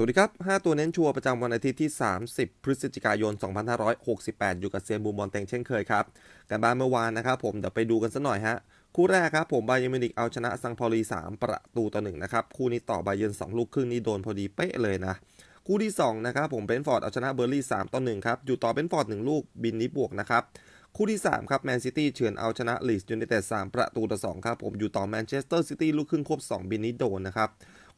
วัสดีครับ 5 ตัวเน้นชัวร์ประจำวันอาทิตย์ที่ 30 พฤศจิกายน 2568 อยู่กับเซียนบูมบอลเต็งเช่นเคยครับการบ้านเมื่อวานนะครับผมเดี๋ยวไปดูกันสักหน่อยฮะ คู่แรกครับผมบาเยร์มินิกเอาชนะซังพอลี 3 ประตูต่อหนึ่งนะครับ คู่นี้ต่อบาเยร์น2 ลูกครึ่งนี่โดนพอดีเป๊ะเลยนะ คู่ที่ 2 นะครับผมเบนฟอร์ดเอาชนะเบอร์ลี่ 3 ต่อ1ครับ อยู่ต่อเบนฟอร์ด 1 ลูกบินนี้บวกนะครับ คู่ที่ 3 ครับแมนซิตี้เฉือนเอาชนะลีสยูไนเต็ด3ประตูต่อ2ครับผมอยู่ต่อแมนเชสเตอร์ซิตี้ลูกครึ่งควบ2 บินนี้โดนนะครับ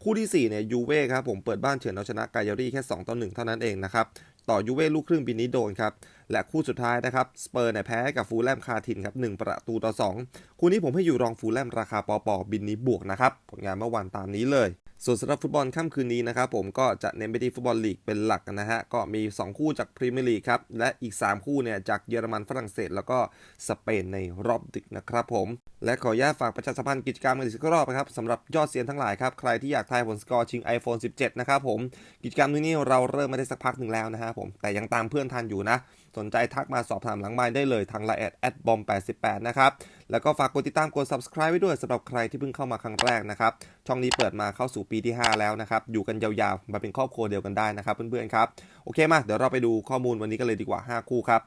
คู่ที่ 4 เนี่ยยูเว่ครับผมเปิดบ้านเฉือนเอาชนะกายารี่แค่ 2 ต่อ 1 เท่านั้นเองนะครับ ต่อยูเว่ลูกครึ่งบินนี้โดนครับ และคู่สุดท้ายนะครับสเปอร์เนี่ยแพ้กับฟูลแลมคาทินครับ1ประตูต่อ 2 คู่นี้ผมให้อยู่รองฟูลแลมราคาปอปอบินนี้บวกนะครับผลงานเมื่อวานตามนี้เลยส่วนสำหรับฟุตบอลค่ำคืนนี้นะครับผมก็จะเน้นไปที่ฟุตบอลลีกเป็นหลักนะฮะก็มี 2 คู่จากพรีเมียร์ลีกครับ และอีก 3 คู่เนี่ยจากเยอรมันฝรั่งเศส แล้วก็สเปนในรอบดึกนะครับผม และขออนุญาตฝากประชาสัมพันธ์กิจกรรมกันอีกสักรอบนะครับสำหรับยอดเซียนทั้งหลายครับ ใครที่อยากทายผลสกอร์ชิง iPhone 17 นะครับผม กิจกรรมนี้เราเริ่มมาได้สักพักหนึ่งแล้วนะฮะผม แต่ยังตามเพื่อนทันอยู่นะ สนใจทักมาสอบถามหลังไมค์ได้เลยทางไลน์แอดแอดบอม88นะครับ แล้วก็ฝากกดติดตามกด subscribe ไว้ด้วยสำหรับใครที่เพิ่งเข้ามาครั้งแรกนะครับ ช่องนี้เปิดมาเข้าสู่ปีที่ 5 แล้วนะครับ อยู่กันยาวๆ มาเป็นครอบครัวเดียวกันได้นะครับเพื่อนๆครับ โอเคมา เดี๋ยวเราไปดูข้อมูลวันนี้กันเลยดีกว่า 5 คู่ครับ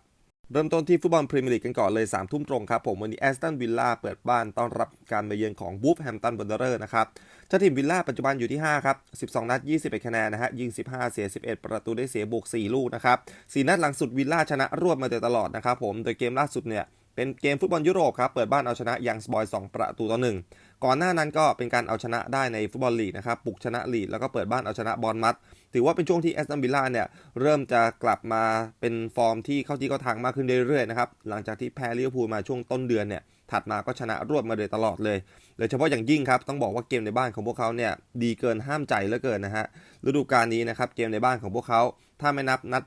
เริ่มต้นที่ฟุตบอลพรีเมียร์ลีกกันก่อนเลย3ทุ่มตรงครับผมวันนี้แอสตันวิลล่าเปิดบ้านต้อนรับการมาเยือนของบูฟแฮมตันบอนเดอร์นะครับเจ้าทีมวิลล่าปัจจุบันอยู่ที่ 5 ครับ 12 นัด 21 คะแนนนะฮะยิง 15 เสีย 11 ประตูได้เสียบวก 4 ลูกนะครับ4นัดหลังสุดวิลล่าชนะรวดมาโดยตลอดนะครับผมโดยเกมล่าสุดเนี่ยเป็นเกมฟุตบอลยุโรปครับเปิดบ้านเอาชนะยังสบอย 2 ประตูต่อหนึ่งก่อนหน้านั้นก็เป็นการเอาชนะได้ในฟุตบอลลีกนะครับปลุกชนะลีดแล้วก็เปิดบ้านเอาชนะบอลมัด ถือว่าเป็นช่วงที่แอสตันวิลล่าเนี่ยเริ่มจะกลับมาเป็นฟอร์มที่เข้าที่เข้าทางมากขึ้นเรื่อยๆนะครับหลังจากที่แพ้ลิเวอร์พูลมาช่วงต้นเดือนเนี่ยถัดมาก็ชนะรวดมาโดยตลอดเลยโดยเฉพาะอย่างยิ่งครับต้องบอกว่าเกมในบ้านของพวกเขาเนี่ยดีเกินห้ามใจเหลือเกินนะฮะฤดูกาลนี้นะครับเกมในบ้านของพวกเขาถ้าไม่นับนัด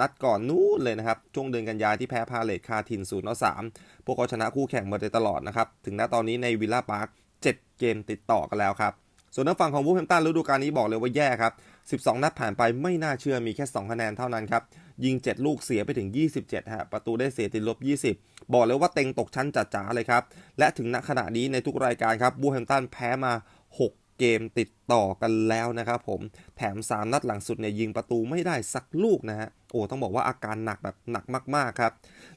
นัดก่อนนู้นเลยนะครับ ช่วงเดือนกันยาที่แพ้พาเลตคาทิน0ูนย์สามพวกเขาชนะคู่แข่งมาโดยตลอดนะครับ ถึงณตอนนี้ในวิลล่าพาร์ค7เกมติดต่อกันแล้วครับ ส่วนทางฝั่งของวูฟแฮมตันฤดูกาลนี้บอกเลยว่าแย่ครับ 12 นัดผ่านไปไม่น่าเชื่อมีแค่ 2 คะแนนเท่านั้นครับ ยิง 7 ลูกเสียไปถึง 27 ฮะ ประตูได้เสียติดลบ 20 บอกเลยว่าเต็งตกชั้นจัดจ๋าเลยครับ และถึงณขณะนี้ในทุกรายการครับวูแฮมตันแพ้มา 6 เกมติดต่อกันแล้วนะครับผม แถม 3 นัดหลังสุดเนี่ยยิงประตูไม่ได้สักลูกนะฮะ โอ้ ต้องบอกว่าอาการหนักแบบหนักมากๆครับ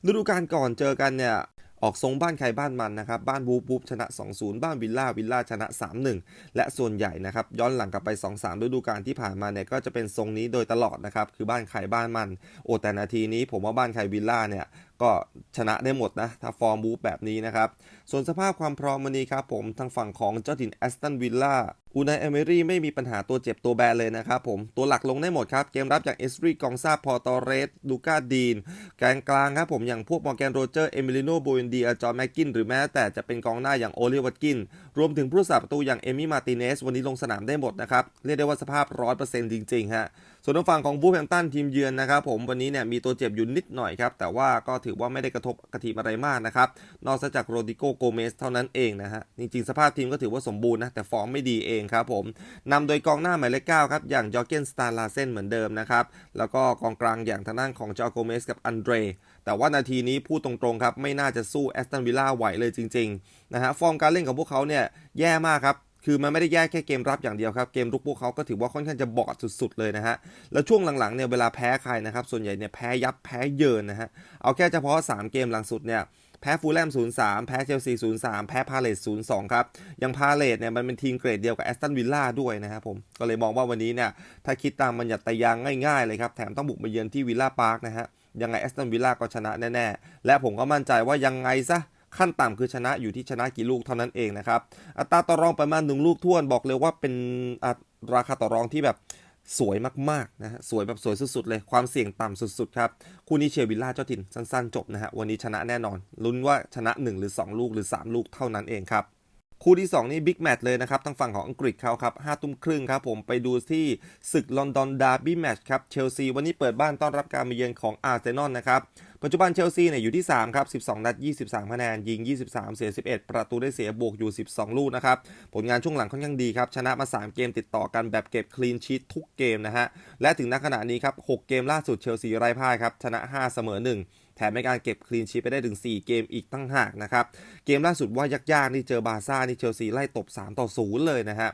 ฤดูกาลก่อนเจอกันเนี่ย ออกทรงบ้านใครบ้านมันนะครับ บ้านบูบูบชนะ 2-0 บ้านวิลล่าวิลล่าชนะ 3-1 และส่วนใหญ่นะครับ ย้อนหลังกลับไป 2-3ฤดูกาลที่ผ่านมาเนี่ยก็จะเป็นทรงนี้โดยตลอดนะครับ คือบ้านใครบ้านมัน โอแต่นาทีนี้ผมว่าบ้านใครวิลล่าเนี่ย ก็ชนะได้หมดนะถ้าฟอร์มบูฟแบบนี้นะครับ ส่วนสภาพความพร้อมวันนี้ครับผมทางฝั่งของเจ้าถิ่นแอสตันวิลล่าอูนายเอเมรี่ไม่มีปัญหาตัวเจ็บตัวแบนเลยนะครับผม ตัวหลักลงได้หมดครับ เกมรับจากเอสตรีกองซาพอตอเรสดูกาดีนแกนกลางครับผมอย่างพวกมอร์แกนโรเจอร์ เอมิลิโนโบเอนเดียจอร์แมกกิน หรือแม้แต่จะเป็นกองหน้าอย่างโอลิวัตกิน รวมถึงผู้รักษาประตูอย่างเอมี่มาติเนสวันนี้ลงสนามได้หมดนะครับ เรียกได้ว่าสภาพ 100%จริงๆฮะ ส่วนทางฝั่งของบูฟแฮมตันทีมเยือนนะครับผมวันนี้เนี่ยมีตัวเจ็บอยู่นิดหน่อยครับ แต่ว่าก็ถือว่าไม่ได้กระทบกระทีมอะไรมากนะครับ นอกจากโรดิโกโกเมสเท่านั้นเองนะฮะ จริง ๆ สภาพทีมก็ถือว่าสมบูรณ์นะ แต่ฟอร์มไม่ดีเองครับผมนำโดยกองหน้าหมายเลขเก้าครับ อย่างจอเกนสตาร์ลาเซนเหมือนเดิมนะครับ แล้วก็กองกลางอย่างทางด้านของจอโกเมสกับอันเดรแต่ว่านาทีนี้พูดตรงๆครับไม่น่าจะสู้แอสตันวิลล่าไหวเลยจริงๆนะฮะฟอร์มการเล่นของพวกเขาเนี่ยแย่มากครับ คือมันไม่ได้แย่แค่เกมรับอย่างเดียวครับเกมรุกพวกเขาก็ถือว่าค่อนข้างจะบอดสุดๆเลยนะฮะแล้วช่วงหลังๆเนี่ยเวลาแพ้ใครนะครับส่วนใหญ่เนี่ยแพ้ยับแพ้เยินนะฮะเอาแค่เฉพาะ 3 เกมหลังสุดเนี่ยแพ้ฟูลแลม 0-3 แพ้เชลซี 0-3 แพ้พาเลต0-2 ครับ ยังพาเลตเนี่ยมันเป็นทีมเกรดเดียวกับแอสตันวิลล่าด้วยนะครับผม ก็เลยมองว่าวันนี้เนี่ย ถ้าคิดตามมันหยัดตะยางง่ายๆเลยครับ แถมต้องบุกมาเยือนที่วิลล่าพาร์คนะฮะ ยังไงแอสตันวิลล่าก็ชนะแน่ๆ และผมก็มั่นใจว่ายังไงซะ ขั้นต่ำคือชนะอยู่ที่ชนะกี่ลูกเท่านั้นเองนะครับ อัตราต่อรองประมาณหนึ่งลูกท่วนบอกเลยว่าเป็นราคาต่อรองที่แบบสวยมากๆนะฮะสวยแบบสวยสุดๆเลยความเสี่ยงต่ำสุดๆครับคู่นี้เชียร์วิลล่าเจ้าถิ่นสั้นๆจบนะฮะวันนี้ชนะแน่นอนลุ้นว่าชนะ 1 หรือ 2 ลูกหรือ 3 ลูกเท่านั้นเองครับคู่ที่ 2 นี่บิ๊กแมตช์เลยนะครับทางฝั่งของอังกฤษเขาครับ5ตุ้มครึ่งครับผมไปดูที่ศึกลอนดอนดาร์บี้แมตช์ครับเชลซีวันนี้เปิดบ้านต้อนรับการมาเยือนของอาร์เซนอลนะครับ ปัจจุบันเชลซีเนี่ยอยู่ที่ 3 ครับ 12 นัด 23 คะแนน ยิง 23 เสีย 11 ประตูได้เสียบวกอยู่ 12 ลูกนะครับ ผลงานช่วงหลังค่อนข้างดีครับ ชนะมา 3 เกมติดต่อกันแบบเก็บคลีนชีตทุกเกมนะฮะ และถึงณขณะนี้ครับ 6 เกมล่าสุดเชลซีไร้พ่ายครับ ชนะ 5 เสมอ 1แถมในการเก็บคลีนชีตไปได้ถึง 4 เกมอีกตั้งหากนะครับ เกมล่าสุดว่ายากๆ นี่เจอบาซ่า นี่เชลซีไล่ตบ 3 ต่อ 0 เลยนะฮะ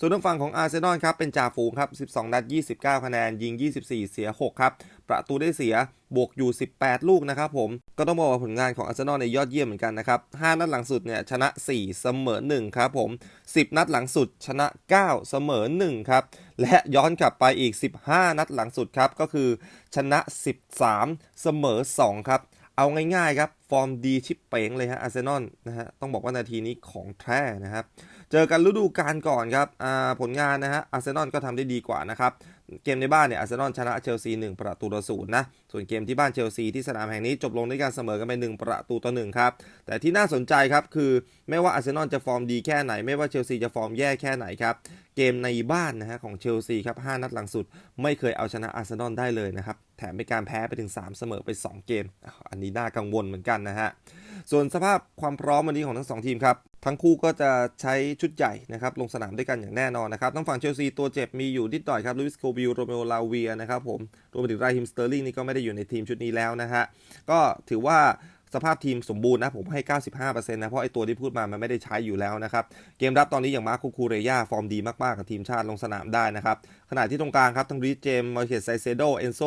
ส่วนทางฝั่งของอาร์เซนอลครับเป็นจ่าฝูงครับ12 นัด 29 คะแนน ยิง 24 เสีย 6 ครับ ประตูได้เสียบวกอยู่ 18 ลูกนะครับผม ก็ต้องบอกว่าผลงานของอาร์เซนอลในยอดเยี่ยมเหมือนกันนะครับ 5 นัดหลังสุดเนี่ยชนะ 4 เสมอ 1 ครับผม 10 นัดหลังสุดชนะ 9 เสมอ 1 ครับ และย้อนกลับไปอีก 15 นัดหลังสุดครับ ก็คือชนะ 13 เสมอ 2 ครับ เอาง่ายๆครับ ฟอร์มดีชิปเป๋งเลยฮะอาร์เซนอลนะฮะต้องบอกว่านาทีนี้ของแท้นะครับ เจอกันฤดูกาลก่อนครับผลงานนะฮะอาร์เซนอลก็ทำได้ดีกว่านะครับ เกมในบ้านเนี่ยอาร์เซนอลชนะเชลซี1ประตูต่อศูนย์นะ ส่วนเกมที่บ้านเชลซีที่สนามแห่งนี้จบลงด้วยการเสมอกันไป1ประตูต่อ1ครับ แต่ที่น่าสนใจครับคือไม่ว่าอาร์เซนอลจะฟอร์มดีแค่ไหน ไม่ว่าเชลซีจะฟอร์มแย่แค่ไหนครับ เกมในบ้านนะฮะของเชลซีครับ5นัดหลังสุด ไม่เคยเอาชนะอาร์เซนอลได้เลยนะครับ แถมเป็นการแพ้ไปถึง 3 เสมอไป 2 เกม อันนี้น่ากังวลเหมือนกันนะฮะ ส่วนสภาพความพร้อมวันนี้ของทั้ง2ทีมครับ ทั้งคู่ก็จะใช้ชุดใหญ่นะครับลงสนามด้วยกันอย่างแน่นอนนะครับทั้งฝั่งเชลซีตัวเจ็บมีอยู่นิดหน่อยครับลุยส์โคบิลโรเมโอลาเวียนะครับผมรวมไปถึงไรฮิมสเตอร์ลิงนี่ก็ไม่ได้อยู่ในทีมชุดนี้แล้วนะฮะก็ถือว่าสภาพทีมสมบูรณ์นะ ผมให้ 95%นะ เพราะไอตัวที่พูดมา มันไม่ได้ใช้อยู่แล้วนะครับ เกมรับตอนนี้อย่างมาร์คูคูเรย่า ฟอร์มดีมาก ๆ กับทีมชาติลงสนามได้นะครับ ขณะที่ตรงกลางครับ ทั้งรีเจมมาร์เคสไซเซโด เอนโซ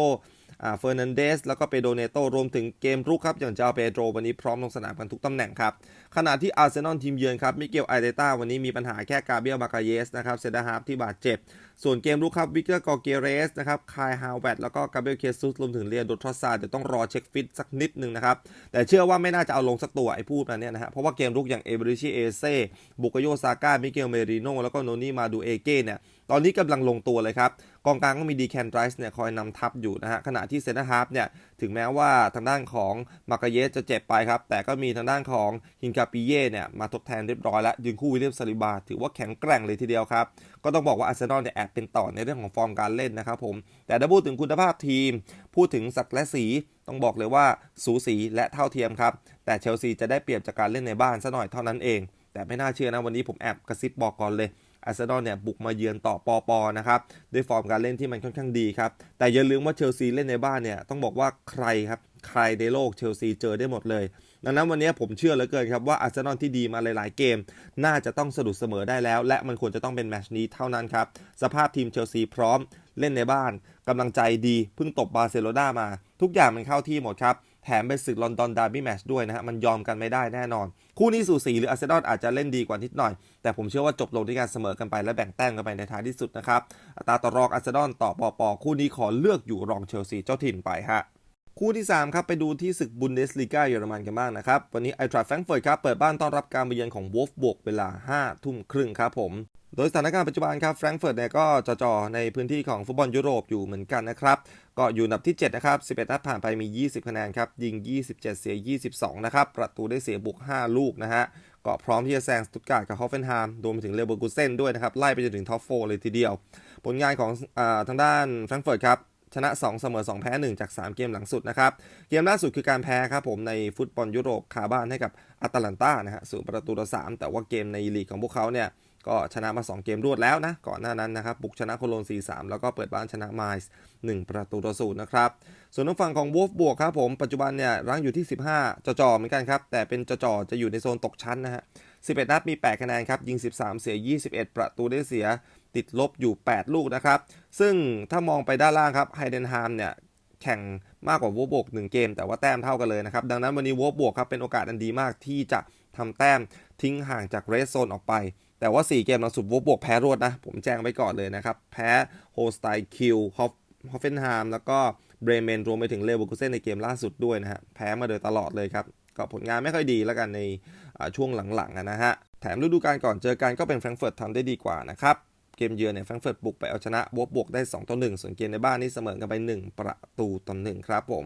เฟอร์นันเดสแล้วก็เปโดเนโตรวมถึงเกมรุกครับ อย่างเจ้าเปโดรวันนี้พร้อมลงสนามกันทุกตำแหน่งครับ ขณะที่อาร์เซนอลทีมเยือนครับมิเกลไอเดต้าวันนี้มีปัญหาแค่กาเบียลบาคาเยสนะครับเซดาฮาร์ฟที่บาดเจ็บ ส่วนเกมรุกครับวิกเตอร์กอเกเรสนะครับคายฮาวเวตแล้วก็กาเบียลเคซุสรวมถึงเรียนโดทรอซาเดี๋ยวต้องรอเช็คฟิตสักนิดนึงนะครับแต่เชื่อว่าไม่น่าจะเอาลงสักตัวไอ้พูดมาเนี่ยนะฮะเพราะว่าเกมรุกอย่างเอเบริชิเอเซ่บุกโยซาก้ามิเกลเมริโนแล้วก็โนนี่มาดูเอเก้เนี่ยตอนนี้กำลังลงตัวเลยครับ กองกลางก็มีดีแคนไรส์เนี่ยคอยนำทัพอยู่นะฮะขณะที่เซนต์ฮาร์ฟเนี่ยถึงแม้ว่าทางด้านของมากาเยสจะเจ็บไปครับ แต่ก็มีทางด้านของฮินกาปิเย่เนี่ยมาทดแทนเรียบร้อยแล้วยืนคู่วิลเลียมซาลิบา ถือว่าแข็งแกร่งเลยทีเดียวครับ ก็ต้องบอกว่าอาร์เซนอลเนี่ยแอบเป็นต่อในเรื่องของฟอร์มการเล่นนะครับผม แต่ถ้าพูดถึงคุณภาพทีม พูดถึงสักและสีต้องบอกเลยว่าสูสีและเท่าเทียมครับ แต่เชลซีจะได้เปรียบจากการเล่นในบ้านซะหน่อยเท่านั้นเอง แต่ไม่น่าเชื่อนะวันนี้ผมแอบกระซิบบอกก่อนเลย อาร์เซนอลเนี่ยบุกมาเยือนต่อปอปอนะครับด้วยฟอร์มการเล่นที่มันค่อนข้างดีครับแต่อย่าลืมว่าเชลซีเล่นในบ้านเนี่ยต้องบอกว่าใครครับใครในโลกเชลซีเจอได้หมดเลย ดังนั้นวันนี้ผมเชื่อเหลือเกินครับว่าอาร์เซนอลที่ดีมาหลาย ๆ เกม น่าจะต้องสะดุดเสมอได้แล้ว และมันควรจะต้องเป็นแมชนี้เท่านั้นครับ สภาพทีมเชลซีพร้อมเล่นในบ้านกำลังใจดีเพิ่งตบบาร์เซโลนามา ทุกอย่างมันเข้าที่หมดครับ แถมเป็นศึกลอนดอนดาร์บี้แมชด้วยนะฮะมันยอมกันไม่ได้แน่นอน คู่นี้สูสีหรืออาร์เซนอลอาจจะเล่นดีกว่านิดหน่อย แต่ผมเชื่อว่าจบลงด้วยการเสมอกันไปและแบ่งแต้มกันไปในท้ายที่สุดนะครับอัตราต่อรองอาร์เซนอลต่อปอปอคู่นี้ขอเลือกอยู่รองเชลซีเจ้าถิ่นไปฮะคู่ที่ 3 ครับ ไปดูที่ศึกบุนเดสลีกาเยอรมันกันบ้างนะครับ วันนี้ไอทราแฟรงเฟิร์ตครับ เปิดบ้านต้อนรับการเยือนของวอลฟบวกเวลา 5 ทุ่มครึ่งครับผม โดยสถานการณ์ปัจจุบันครับแฟรงก์เฟิร์ตเนี่ยก็จ่อในพื้นที่ของฟุตบอลยุโรปอยู่เหมือนกันนะครับ ก็อยู่อันดับที่ 7 นะครับ 11 นัดผ่านไปมี 20 คะแนนครับ ยิง 27 เสีย 22 นะครับ ประตูได้เสียบุก5 ลูกนะฮะ ก็พร้อมที่จะแซงสตุตการ์ดกับฮอฟเฟนไฮม์รวมไปถึงเลเวอร์กูเซนด้วยนะครับ ไล่ไปจนถึงท็อปโฟเลยทีเดียว ผลงานของอทางด้านแฟรงก์เฟิร์ตครับชนะ 2 เสมอ 2 แพ้ 1 จาก 3 เกมหลังสุดนะครับ เกมล่าสุดคือการแพ้ครับผมในฟุตบอลยุโรปคาบ้านให้กับอัตแลนตานะฮะสูประตูต่อ3แต่ว่าเกมในลีกของพวกเขาเนี่ย ก็ชนะมา 2 เกมรวดแล้วนะ ก่อนหน้านั้นนะครับ บุกชนะโคโลน 4-3 แล้วก็เปิดบ้านชนะไมส์1ประตูต่อศูนย์นะครับ ส่วนทางฝั่งของวอฟบวกครับผม ปัจจุบันเนี่ยรั้งอยู่ที่ 15จอจอเหมือนกันครับ แต่เป็นจอจอจะอยู่ในโซนตกชั้นนะฮะ 11 นัดมี 8 คะแนนครับ ยิง 13 เสีย 21 ประตูได้เสีย ติดลบอยู่ 8 ลูกนะครับ ซึ่งถ้ามองไปด้านล่างครับไฮเดนฮามเนี่ยแข่งมากกว่าวอบวก1เกม แต่ว่าแต้มเท่ากันเลยนะครับ ดังนั้นวันนี้วอบวกครับเป็นโอกาสอันดีมากที่จะทำแต้มทิ้งห่างจากเรสโซนออกไป แต่ว่า 4 เกมหลังสุดวบวกแพ้รวดนะ ผมแจ้งไว้ก่อนเลยนะครับ แพ้โฮสไตคิวฮอฟฮอฟเฟนไฮม์แล้วก็เบรเมนรวมไปถึงเลเวอร์คูเซนในเกมล่าสุดด้วยนะฮะ แพ้มาโดยตลอดเลยครับ ก็ผลงานไม่ค่อยดีแล้วกันในช่วงหลังๆนะฮะ แถมฤดูกาลก่อนเจอกันก็เป็นแฟรงเฟิร์ตทำได้ดีกว่านะครับ เกมเยือนเนี่ยแฟรงเฟิร์ตบุกไปเอาชนะวบบวกได้ 2 ต่อ 1 ส่วนเกมในบ้านนี่เสมอกันไป 1 ประตูต่อ1ครับผม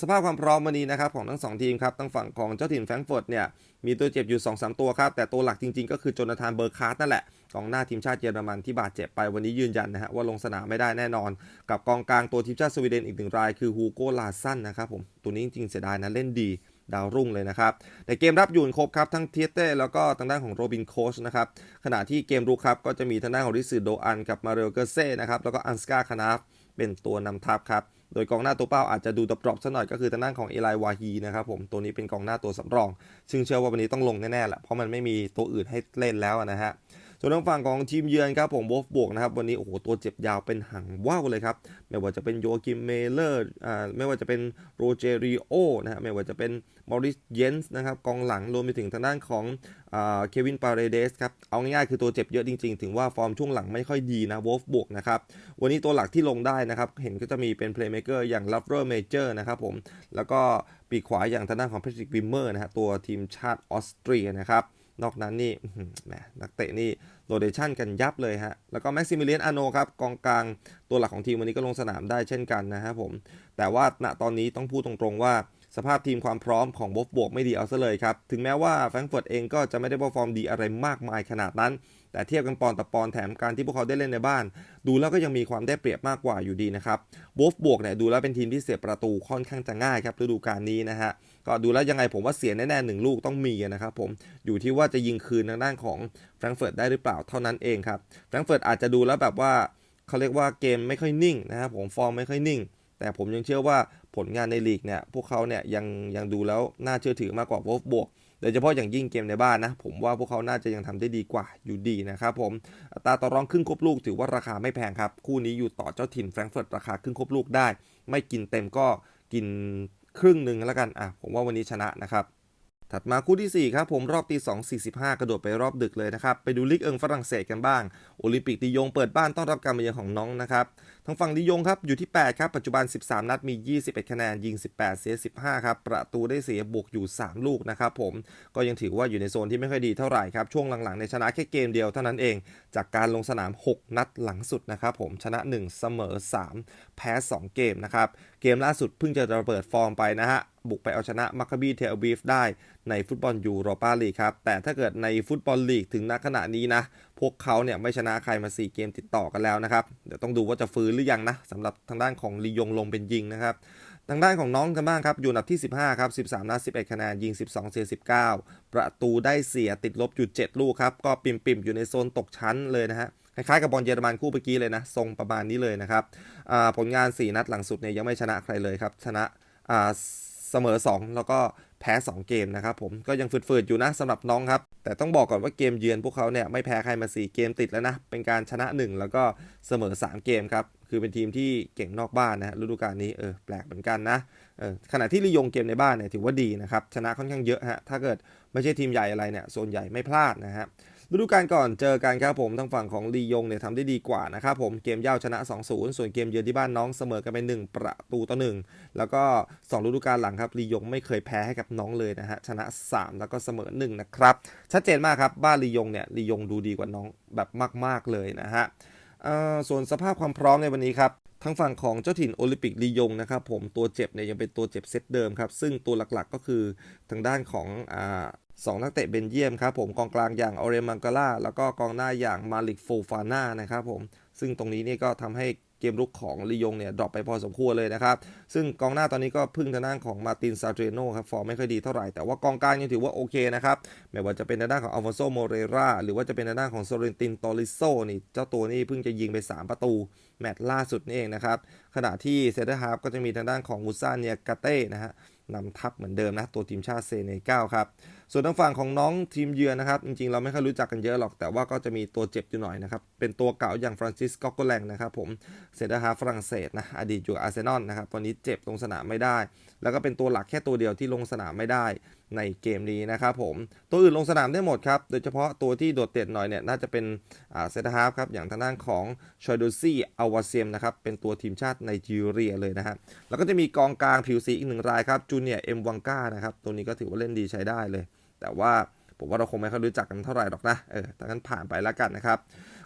สภาพความพร้อมวันนี้นะครับของทั้ง 2 ทีมครับทั้งฝั่งของเจ้าถิ่นแฟรงเฟิร์ตเนี่ยมีตัวเจ็บอยู่ 2-3 ตัวครับแต่ตัวหลักจริงๆ ก็คือโจนาธานเบอร์คาร์ตนั่นแหละกองหน้าทีมชาติเยอรมันที่บาดเจ็บไปวันนี้ยืนยันนะฮะว่าลงสนามไม่ได้แน่นอน กับกองกลางตัวทีมชาติสวีเดนอีกหนึ่งราย คือฮูโกลาซันนะครับผมตัวนี้จริงๆเสียดายนะเล่นดี ดาวรุ่งเลยนะครับ แต่เกมรับอยู่ครบครับ ทั้งเทียเต้แล้วก็ทางด้านของโรบินโคชนะครับ ขณะที่เกมรุกครับ ก็จะมีทางด้านของริสือโดอันกับมาเรลเกเซ่นะครับ แล้วก็อันสกาคานาฟเป็นตัวนำทัพครับ โดยกองหน้าตัวเป้าอาจจะดูตบรอบสักหน่อยก็คือทางด้านของเอไลวาฮีนะครับผม ตัวนี้เป็นกองหน้าตัวสำรอง ซึ่งเชื่อว่าวันนี้ต้องลงแน่ๆแหละเพราะมันไม่มีตัวอื่นให้เล่นแล้วนะฮะ ส่วนทางฝั่งของทีมเยือนครับผมวอฟบวกนะครับวันนี้โอ้โหตัวเจ็บยาวเป็นหางว่าวเลยครับไม่ว่าจะเป็นโยกิมเมเลอร์อ่าไม่ว่าจะเป็นโรเจริโอนะฮะไม่ว่าจะเป็นมอริสเยนส์นะครับกองหลังรวมไปถึงทางด้านของเควินปาเรเดสครับเอาง่ายๆคือตัวเจ็บเยอะจริงๆ ถึงว่าฟอร์มช่วงหลังไม่ค่อยดีนะวอฟบวกนะครับวันนี้ตัวหลักที่ลงได้นะครับเห็นก็จะมีเป็นเพลย์เมเกอร์อย่างลัฟเวอร์เมเจอร์นะครับผมแล้วก็ปีกขวาอย่างทางด้านของเพทริกวิมเมอร์นะฮะตัวทีมชาติออสเตรียนะครับ นอกนั้นนี่แหมนักเตะนี่โรเดชันกันยับเลยฮะ แล้วก็แม็กซิมิเลียนอาโนครับกองกลางตัวหลักของทีมวันนี้ก็ลงสนามได้เช่นกันนะครับผม แต่ว่าณตอนนี้ต้องพูดตรงๆว่าสภาพทีมความพร้อมของบฟบวกไม่ดีเอาซะเลยครับ ถึงแม้ว่าแฟรงก์เฟิร์ตเองก็จะไม่ได้เปอร์ฟอร์มดีอะไรมากมายขนาดนั้น แต่เทียบกันปอนต่อปอนแถมการที่พวกเขาได้เล่นในบ้าน ดูแล้วก็ยังมีความได้เปรียบมากกว่าอยู่ดีนะครับบฟบวกเนี่ยดูแล้วเป็นทีมที่เสียประตูค่อนข้างจะง่ายครับฤดูกาลนี้นะฮะก็ดูแล้วยังไงผมว่าเสียแน่ๆหนึ่งลูกต้องมีนะครับผมอยู่ที่ว่าจะยิงคืนทางด้านของแฟรงเฟิร์ตได้หรือเปล่าเท่านั้นเองครับแฟรงเฟิร์ตอาจจะดูแล้วแบบว่าเขาเรียกว่าเกมไม่ค่อยนิ่งนะครับผมฟอร์มไม่ค่อยนิ่ง แต่ผมยังเชื่อว่าผลงานในลีกเนี่ยพวกเขาเนี่ยยังยังดูแล้วน่าเชื่อถือมากกว่าวอฟบวก โดยเฉพาะอย่างยิ่งเกมในบ้านนะผมว่าพวกเขาน่าจะยังทำได้ดีกว่าอยู่ดีนะครับผมอัตราต่อรองครึ่งครบลูกถือว่าราคาไม่แพงครับ คู่นี้อยู่ต่อเจ้าถิ่นแฟรงก์เฟิร์ตราคาครึ่งครบลูกได้ ไม่กินเต็มก็กินครึ่งหนึ่งแล้วกันอะผมว่าวันนี้ชนะนะครับถัดมาคู่ที่ 4 ครับผมรอบตี2 45 กระโดดไปรอบดึกเลยนะครับ ไปดูลิกเอิงฝรั่งเศสกันบ้าง โอลิมปิกดิยงเปิดบ้านต้อนรับการมาเยือนของน้องนะครับ ทางฝั่งดิยงครับอยู่ที่ 8 ครับ ปัจจุบัน 13 นัดมี 21 คะแนน ยิง 18 เสีย 15 ครับ ประตูได้เสียบวกอยู่ 3 ลูกนะครับผม ก็ยังถือว่าอยู่ในโซนที่ไม่ค่อยดีเท่าไหร่ครับ ช่วงหลังๆในชนะแค่เกมเดียวเท่านั้นเอง จากการลงสนาม 6 นัดหลังสุดนะครับผม ชนะ 1 เสมอ 3 แพ้ 2 เกมนะครับ เกมล่าสุดเพิ่งจะระเบิดฟอร์มไปนะฮะ บุกไปเอาชนะมัคคาบีเทลอาวีฟได้ในฟุตบอลยูโรปาลีกครับ แต่ถ้าเกิดในฟุตบอลลีกถึงณขณะนี้นะ พวกเขาเนี่ยไม่ชนะใครมา 4 เกมติดต่อกันแล้วนะครับ เดี๋ยวต้องดูว่าจะฟื้นหรือยังนะสำหรับทางด้านของลียงลงเป็นยิงนะครับ ทางด้านของน้องกันบ้างครับ อยู่อันดับที่ 15 ครับ 13 นัด 11 คะแนน ยิง 12 เสีย 19 ประตูได้เสียติดลบอยู่ 7 ลูกครับ ก็ปิ่มๆ อยู่ในโซนตกชั้นเลยนะฮะคล้ายๆกับบอลเยอรมันคู่เมื่อกี้เลยนะ ทรงประมาณนี้เลยนะครับผลงาน 4 นัดหลังสุดเนี่ยยังไม่ชนะใครเลยครับ ชนะเสมอ 2 แล้วก็ แพ้ 2 เกมนะครับผมก็ยังฝืดๆอยู่นะสำหรับน้องครับ แต่ต้องบอกก่อนว่าเกมเยือนพวกเขาเนี่ยไม่แพ้ใครมา 4 เกมติดแล้วนะ เป็นการชนะ 1 แล้วก็เสมอ 3 เกมครับ คือเป็นทีมที่เก่งนอกบ้านนะฤดูกาลนี้เออแปลกเหมือนกันนะเออขณะที่ลียงเกมในบ้านเนี่ยถือว่าดีนะครับชนะค่อนข้างเยอะฮะถ้าเกิดไม่ใช่ทีมใหญ่อะไรเนี่ยโซนใหญ่ไม่พลาดนะฮะ ฤดูกาลก่อนเจอกันครับผมทางฝั่งของลียงเนี่ยทำได้ดีกว่านะครับผมเกมเย่าชนะ 2-0 ส่วนเกมเยือนที่บ้านน้องเสมอกันไป1ประตูต่อ1แล้วก็2ฤดูกาลหลังครับลียงไม่เคยแพ้ให้กับน้องเลยนะฮะชนะ 3 แล้วก็เสมอ1นะครับชัดเจนมากครับบ้านลียงเนี่ยลียงดูดีกว่าน้องแบบมาก ๆเลยนะฮะส่วนสภาพความพร้อมในวันนี้ครับทางฝั่งของเจ้าถิ่นโอลิมปิกลียงนะครับผมตัวเจ็บเนี่ยยังเป็นตัวเจ็บเซตเดิมครับ ซึ่งตัวหลักๆก็คือทางด้านของ อ่าสองนักเตะเบนเยียมครับผมกองกลางอย่างออเรมังกาล่าแล้วก็กองหน้าอย่างมาลิกโฟฟาน่านะครับผมซึ่งตรงนี้นี่ก็ทำให้เกมรุกของลียงเนี่ยดรอปไปพอสมควรเลยนะครับ ซึ่งกองหน้าตอนนี้ก็พึ่งทางด้านของมาตินซาเตรโนครับ ฟอร์มไม่ค่อยดีเท่าไหร่ แต่ว่ากองกลางยังถือว่าโอเคนะครับ ไม่ว่าจะเป็นทางด้านของอัลฟอนโซโมเรราหรือว่าจะเป็นทางด้านของโซเรนตินตอริโซนี่เจ้าตัวนี้เพิ่งจะยิงไป 3 ประตู แมตช์ล่าสุดนี่เองนะครับ ขณะที่เซนเตอร์ฮาร์ฟก็จะมีทางด้านของมูซาเนียกาเต้นะฮะนำทัพเหมือนเดิมนะตัวทีมชาติเซเนกัลครับ ส่วนทางฝั่งของน้องทีมเยือนนะครับ จริงๆ เราไม่ค่อยรู้จักกันเยอะหรอก แต่ว่าก็จะมีตัวเจ็บอยู่หน่อยนะครับ เป็นตัวเก่าอย่างฟรานซิสกอกโกแลงนะครับผมเซนเตอร์ฮาฝรั่งเศสนะ อดีตอยู่อาร์เซนอลนะครับ ตอนนี้เจ็บลงสนามไม่ได้ แล้วก็เป็นตัวหลักแค่ตัวเดียวที่ลงสนามไม่ได้ในเกมนี้นะครับผม ตัวอื่นลงสนามได้หมดครับ โดยเฉพาะตัวที่โดดเด่นหน่อยเนี่ยน่าจะเป็นเซนเตอร์ฮาฟครับ อย่างทางด้านของชอยดูซี่อาวาเซียมนะครับ เป็นตัวทีมชาติไนจีเรียเลยนะฮะ แล้วก็จะมีกองกลางผิวสีอีกหนึ่งรายครับจูเนียเอ็มวังกานะครับ ตัวนี้ก็ถือว่าเล่นดีใช้ได้เลย แต่ว่าผมว่าเราคงไม่ค่อยรู้จักกันเท่าไหร่หรอกนะ เออแต่งั้นผ่านไปแล้วกันนะครับ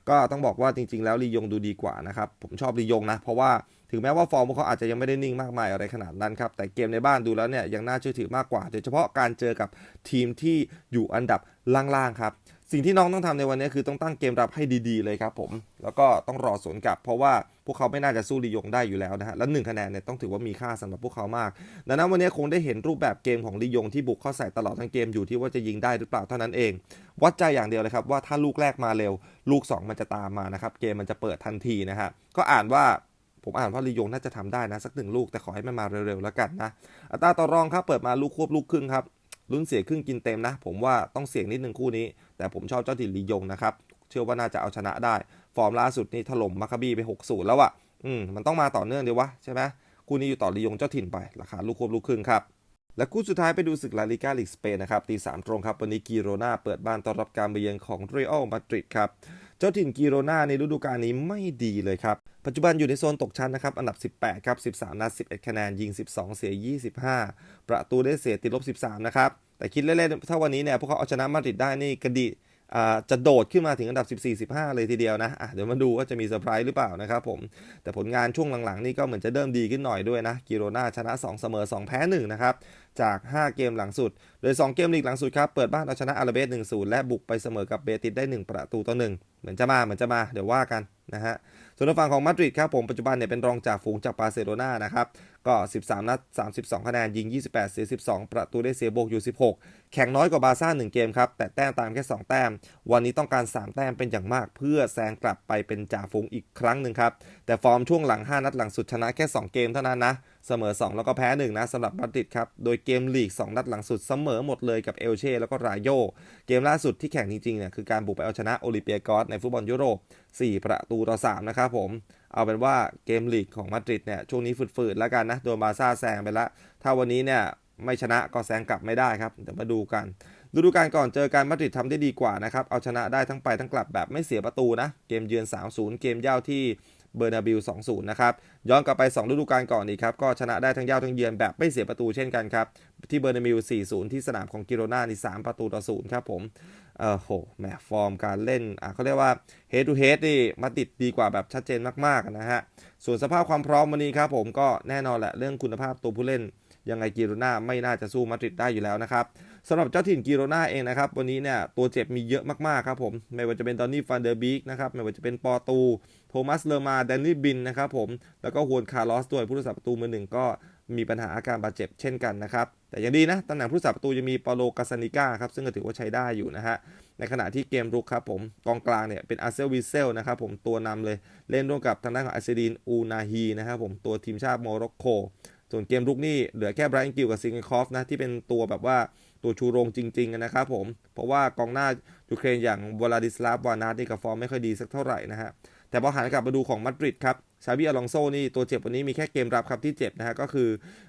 ก็ต้องบอกว่าจริง ๆ แล้วลียงดูดีกว่านะครับ ผมชอบลียงนะ เพราะว่าถึงแม้ว่าฟอร์มของเขาอาจจะยังไม่ได้นิ่งมากมายอะไรขนาดนั้นครับ แต่เกมในบ้านดูแล้วเนี่ยยังน่าเชื่อถือมากกว่า โดยเฉพาะการเจอกับทีมที่อยู่อันดับล่างๆครับ สิ่งที่น้องต้องทำในวันนี้คือต้องตั้งเกมรับให้ดีๆเลยครับผม แล้วก็ต้องรอสวนกลับ เพราะว่าพวกเขาไม่น่าจะสู้ลียงได้อยู่แล้วนะฮะ และหนึ่งคะแนนเนี่ยต้องถือว่ามีค่าสำหรับพวกเขามาก ดังนั้นวันนี้คงได้เห็นรูปแบบเกมของลียงที่บุกเข้าใส่ตลอดทั้งเกมอยู่ที่ว่าจะยิงได้หรือเปล่าเท่านั้นเอง วัดใจอย่างเดียวเลยครับว่าถ้าลูกแรกมาเร็ว ลูก 2 มันจะตามมานะครับ เกมมันจะเปิดทันทีนะฮะ ก็อ่านว่าผมอ่านว่าลียงน่าจะทำได้นะสักหนึ่งลูกแต่ขอให้มันมาเร็วๆแล้วกันนะ อัตราต่อรองครับเปิดมาลูกควบลูกครึ่งครับลุ้นเสียครึ่งกินเต็มนะ ผมว่าต้องเสี่ยงนิดนึงคู่นี้ แต่ผมชอบเจ้าถิ่นลียงนะครับ เชื่อว่าน่าจะเอาชนะได้ ฟอร์มล่าสุดนี่ถล่มมาคาบีไป6-0แล้วอะอืมมันต้องมาต่อเนื่องดีวะใช่ไหมคู่นี้อยู่ต่อลียงเจ้าถิ่นไปราคาลูกควบลูกครึ่งครับและคู่สุดท้ายไปดูศึกลาลิกาลีกสเปนนะครับตีสามตรงครับวันนี้กิโรนาเปิดบ้านต้อนรับการไปเยือนของเรอัลมาดริดครับเจ้าถิ่นกิโรนาในฤดูกาลนี้ไม่ดีเลยครับ ปัจจุบันอยู่ในโซนตกชั้นนะครับอันดับ 18 ครับ 13 นัด 11 คะแนนยิง 12 เสีย 25 ประตูได้เสียติดลบ 13 นะครับ แต่คิดเล่นๆถ้าวันนี้เนี่ยพวกเขาเอาชนะมาดริดได้นี่กระดิจะโดดขึ้นมาถึงอันดับ 14-15 เลยทีเดียวนะะเดี๋ยวมาดูว่าจะมีเซอร์ไพรส์หรือเปล่านะครับผม แต่ผลงานช่วงหลังๆ นี่ก็เหมือนจะเริ่มดีขึ้นหน่อยด้วยนะ กิโรนาชนะ 2 เสมอ 2 แพ้ 1 นะครับ จาก 5 เกมหลังสุด โดย 2 เกมลีกหลังสุดครับ เปิดบ้านเอาชนะอาราเบส 1-0 และบุกไปเสมอกับเบติสได้ 1 ประตูต่อ 1 เหมือนจะมา เหมือนจะมา เดี๋ยวว่ากันนะฮะ ส่วนฝั่งของมาดริดครับผม ปัจจุบันเนี่ยเป็นรองจากฝูงจากบาร์เซโลนานะครับ ก็ 13 นัด 32 คะแนน ยิง 28 เสีย 12 ประตูได้เสียบวกอยู่ 16 แข่งน้อยกว่าบาซ่า 1 เกมครับ แต่แต้มตามแค่ 2 แต้ม วันนี้ต้องการ 3 แต้มเป็นอย่างมาก เพื่อแซงกลับไปเป็นจ่าฝูงอีกครั้งหนึ่งครับ แต่ฟอร์มช่วงหลัง 5 นัดหลังสุดชนะแค่ 2 เกมเท่านั้นนะ เสมอ 2 แล้วก็แพ้ 1 นะสำหรับมาดริดครับ โดยเกมลีก 2 นัดหลังสุดเสมอหมดเลยกับเอลเช่แล้วก็รายโย เกมล่าสุดที่แข่งจริงๆเนี่ยคือการบุกไปเอาชนะโอลิเปียกอสในฟุตบอลยุโรป 4 ประตูต่อ 3 นะครับผม เอาเป็นว่าเกมลีกของมาดริดเนี่ยช่วงนี้ฝืดๆแล้วกันนะโดนบาซ่าแซงไปละถ้าวันนี้เนี่ยไม่ชนะก็แซงกลับไม่ได้ครับเดี๋ยวมาดูกันฤดูกาลก่อนเจอกันมาดริดทำได้ดีกว่านะครับ เอาชนะได้ทั้งไปทั้งกลับแบบไม่เสียประตูนะ เกมเยือน 3-0 เกมเย่าที่เบอร์นาบิล 2-0 นะครับ ย้อนกลับไป 2 ฤดูกาลก่อนอีกครับ ก็ชนะได้ทั้งเย่าทั้งเยือนแบบไม่เสียประตูเช่นกันครับ ที่เบอร์นาบิล 4-0 ที่สนามของกิโรนานี่3ประตูต่อ 0 ครับผม เออโหแหมฟอร์มการเล่นอะเขาเรียกว่า head to head นี่มาติดดีกว่าแบบชัดเจนมากๆนะฮะ ส่วนสภาพความพร้อมวันนี้ครับผมก็แน่นอนแหละเรื่องคุณภาพตัวผู้เล่น ยังไงกิโรนาไม่น่าจะสู้มาดริดได้อยู่แล้วนะครับสำหรับเจ้าถิ่นกิโรนาเองนะครับ วันนี้เนี่ยตัวเจ็บมีเยอะมากๆครับผมไม่ว่าจะเป็นตอนนี้ฟันเดอร์บิกนะครับไม่ว่าจะเป็นปอตู โทมัสเลอร์มาแดนนี่บินนะครับผมแล้วก็ฮวนคาร์ลอสด้วยผู้รักษาประตูมือหนึ่งก็ มีปัญหาอาการบาดเจ็บเช่นกันนะครับ แต่ยังดีนะตำแหน่งผู้รักษาประตูยังมีปาโลกาซานิก้าครับ ซึ่งก็ถือว่าใช้ได้อยู่นะฮะ ในขณะที่เกมรุกครับผม กองกลางเนี่ยเป็นอาร์เซลวิเซลนะครับผมตัวนำเลย เล่นร่วมกับทางด้านของอาเซดีนอูนาฮีนะครับผมตัวทีมชาติโมร็อกโก ส่วนเกมรุกนี่เหลือแค่ไบรอันกิลกับซิงคอฟนะที่เป็นตัวแบบว่าตัวชูโรงจริงๆนะครับผม เพราะว่ากองหน้ายูเครนอย่างวลาดิสลาฟวานาดนี่กับฟอร์มไม่ค่อยดีสักเท่าไหร่นะฮะ แต่พอหันกลับมาดูของมาดริดครับ ชาบิอลองโซนี่ตัวเจ็บวันนี้มีแค่เกมรับครับที่เจ็บนะฮะก็คือ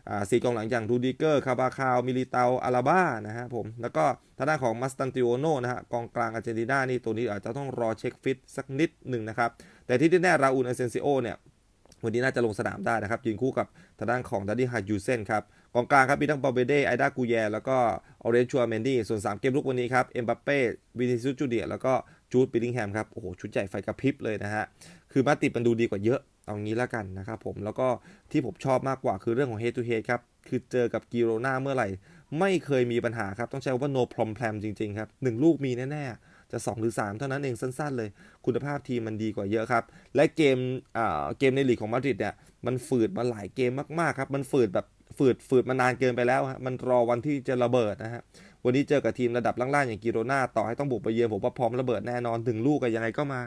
อ่าสี่กองหลังอย่างรูดิเกอร์คาบาคาวมิลิเตาอาราบ้านะฮะผมแล้วก็ทางด้านของมัสตันติโอโนนะฮะกองกลางอาร์เจนตินานี่ตัวนี้อาจจะต้องรอเช็คฟิตสักนิดหนึ่งนะครับแต่ที่แน่ราอูลอเซนซิโอเนี่ยวันนี้น่าจะลงสนามได้นะครับยืนคู่กับทางด้านของดัดดี้ฮายูเซนครับกองกลางครับมีทั้งบอเบเดไอดากูแยแล้วก็ออเรนชัวเมนดี้ส่วน 3 เกมลุกวันนี้ครับเอ็มบัปเป้วินิซิสจูเดียแล้วก็จูดบิลลิงแฮมครับโอ้โหชุดใหญ่ไฟกระพริบเลยนะฮะคือมาติดมันดูดีกว่าเยอะ เอางี้แล้วกันนะครับผมแล้วก็ที่ผมชอบมากกว่าคือเรื่องของ head to head ครับ คือเจอกับกิโรนาเมื่อไหร่ ไม่เคยมีปัญหาครับ ต้องใช้ว่า no problem จริง ๆ ครับหนึ่งลูกมีแน่ ๆ จะ 2 หรือ 3 เท่านั้นเองสั้น ๆ เลย คุณภาพทีมมันดีกว่าเยอะครับ และเกมเกมในลีกของมาดริดเนี่ยมันฝืดมาหลายเกมมากๆครับมันฝืดแบบฝืดฝืดมานานเกินไปแล้วฮะมันรอวันที่จะระเบิดนะฮะวันนี้เจอกับทีมระดับล่างๆอย่างกิโรนาต่อให้ต้องบุกไปเยือนผมว่าพร้อมระเบิดแน่นอนถึงลูกกันยังไงก็มา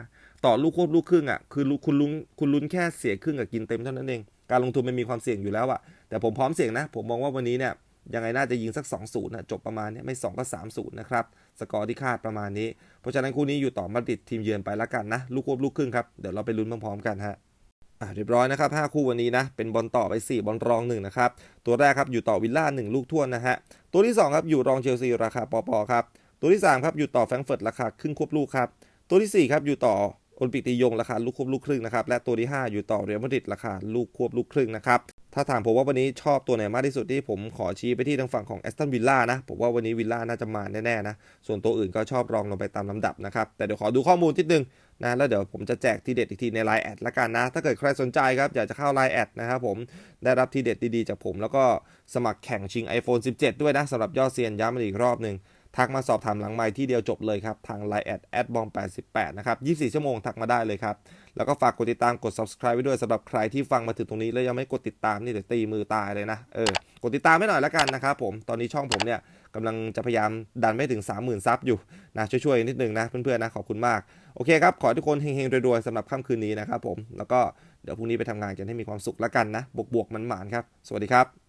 ต่อลูกควบลูกครึ่งอะคือคุณลุ้นคุณลุ้นแค่เสียครึ่งกับกินเต็มเท่านั้นเองการลงทุนมันมีความเสี่ยงอยู่แล้วอะแต่ผมพร้อมเสี่ยงนะ ผมมองว่าวันนี้เนี่ยยังไงน่าจะยิงสัก 2-0นะจบประมาณนี้ไม่ 2 ก็ 3-0 นะครับ สกอร์ที่คาดประมาณนี้ เพราะฉะนั้นคู่นี้อยู่ต่อมาดริดทีมเยือนไปล้วกันนะ ลูกควบลูกครึ่งครับ เดี๋ยวเราไปลุ้นพร้อมๆกันฮะอะเรียบร้อยนะครับ 5 คู่วันนี้นะ เป็นบอลต่อไป 4 บอลรอง 1 นะครับ ตัวแรกครับอยู่ต่อวิลล่า 1 ลูกท่วนนะฮะ ตัวที่ 2 ครับอยู่รองเชลซีราคาปอปอครับ ตัวที่ 3 ครับอยู่ต่อแฟรงเฟิร์ตราคาครึ่งควบลูกครับ ตัวที่ 4 ครับอยู่ต่อ โอลิมปิกตียงราคาลูกควบลูกครึ่งนะครับและตัวที่ 5 อยู่ต่อเรอัลมาดริดราคาลูกควบลูกครึ่งนะครับถ้าถามผมว่าวันนี้ชอบตัวไหนมากที่สุดที่ผมขอชี้ไปที่ทางฝั่งของแอสตันวิลล่านะผมว่าวันนี้วิลล่าน่าจะมาแน่ๆนะส่วนตัวอื่นก็ชอบรองลงไปตามลำดับนะครับแต่เดี๋ยวขอดูข้อมูลนิดนึงนะแล้วเดี๋ยวผมจะแจกทีเด็ดอีกทีในไลน์แอดละกันนะ ถ้าเกิดใครสนใจครับอยากจะเข้าไลน์แอดนะครับผมได้รับทีเด็ดดีๆจากผม แล้วก็สมัครแข่งชิง iPhone 17 ด้วยนะสำหรับยอดเซียนย้ำมาอีกรอบหนึ่ง ทักมาสอบถามหลังไมค์ที่เดียวจบเลยครับ ทาง Line แอดแอดบอม88 นะครับ 24 ชั่วโมงทักมาได้เลยครับ แล้วก็ฝากกดติดตามกด subscribe ไว้ด้วยสำหรับใครที่ฟังมาถึงตรงนี้ แล้วยังไม่กดติดตามนี่เดี๋ยวตีมือตายเลยนะ เออกดติดตามให้หน่อยละกันนะครับผมตอนนี้ช่องผมเนี่ยกำลังจะพยายามดันไม่ถึง 30,000 ซับอยู่นะช่วยๆนิดนึงนะเพื่อนๆนะขอบคุณมากโอเคครับขอทุกคนเฮงๆรวยๆสำหรับค่ำคืนนี้นะครับผมแล้วก็เดี๋ยวพรุ่งนี้ไปทำงานกันให้มีความสุขละกันนะบวกๆมันหมานครับ สวัสดีครับ